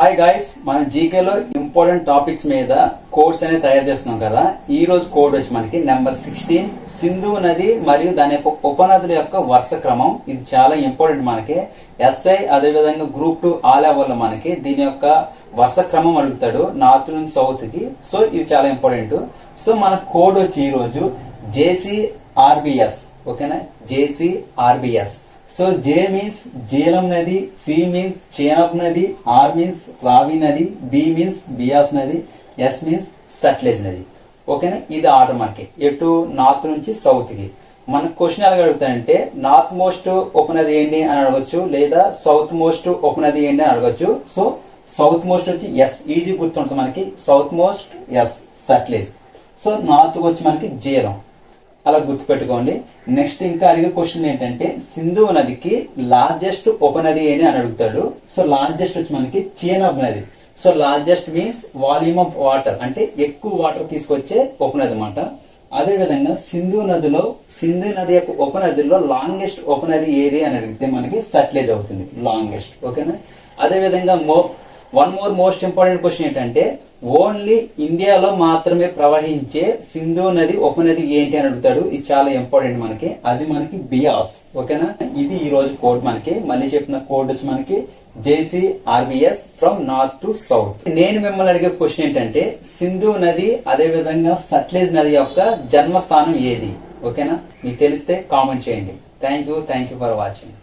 Hi guys మన జీకేలో important topics మీద కోడ్స్ అనేది తయారు చేస్తున్నాం కదా. ఈ రోజు కోడ్ వచ్చి మనకి నెంబర్ సిక్స్టీన్ సింధు నది మరియు దాని యొక్క ఉపనదుల యొక్క వరుస క్రమం. ఇది చాలా ఇంపార్టెంట్ మనకి. ఎస్ఐ అదేవిధంగా గ్రూప్ టూ ఆ లెవెల్లో మనకి దీని యొక్క వరుస క్రమం అడుగుతాడు నార్త్ నుంచి సౌత్కి. సో ఇది చాలా ఇంపార్టెంట్ సో మన కోడ్ వచ్చి ఈ రోజు జేసీ ఆర్బిఎస్ ఓకేనా JC RBS so J means Jhelum నది సి మీన్స్ చేనప్ నది ఆర్ మీన్స్ రావి నది బి మీన్స్ బియాస్ నది ఎస్ మీన్స్ సట్లెజ్ నది. ఓకేనా? ఇది ఆర్డర్ మనకి ఎటు నార్త్ నుంచి సౌత్కి మన క్వశ్చన్ ఎలా అడుగుతాయంటే నార్త్ మోస్ట్ ఉపనది ఏంటి అని అడగొచ్చు లేదా సౌత్ మోస్ట్ ఉపనది ఏంటి అని అడగొచ్చు. సో సౌత్ మోస్ట్ వచ్చి ఎస్. ఈజీ గుర్తుంటుంది మనకి. South most S. Sutlej. So north వచ్చి మనకి జీలం. అలా గుర్తుపెట్టుకోండి. నెక్స్ట్ ఇంకా అడిగే క్వశ్చన్ ఏంటంటే సింధు నదికి లార్జెస్ట్ ఉపనది ఏది అని అడుగుతాడు. సో లార్జెస్ట్ వచ్చి మనకి చీనబ్ నది. So largest means volume of water అంటే ఎక్కువ వాటర్ తీసుకొచ్చే ఉపనది అనమాట అదే విధంగా సింధు నదిలో సింధు నది యొక్క ఉపనదిలో లాంగెస్ట్ ఉపనది ఏది అని అడిగితే మనకి సట్లేజ్ అవుతుంది. లాంగెస్ట్ ఓకేనా అదే విధంగా mo one more most important question ఏంటంటే ఓన్లీ ఇండియాలో మాత్రమే ప్రవహించే సింధు నది ఉపనది ఏంటి అని అడుగుతాడు. ఇది చాలా ఇంపార్టెంట్ మనకి. అది మనకి బియాస్. ఓకేనా? ఇది ఈ రోజు కోడ్ మనకి. మళ్ళీ చెప్పిన కోడ్ వచ్చి మనకి JC RBS from north to south. నేను మిమ్మల్ని అడిగే క్వశ్చన్ ఏంటంటే సింధు నది అదే విధంగా సట్లేజ్ నది యొక్క జన్మస్థానం ఏది? ఓకేనా? మీకు తెలిస్తే కామెంట్ చేయండి. Thank you thank you for watching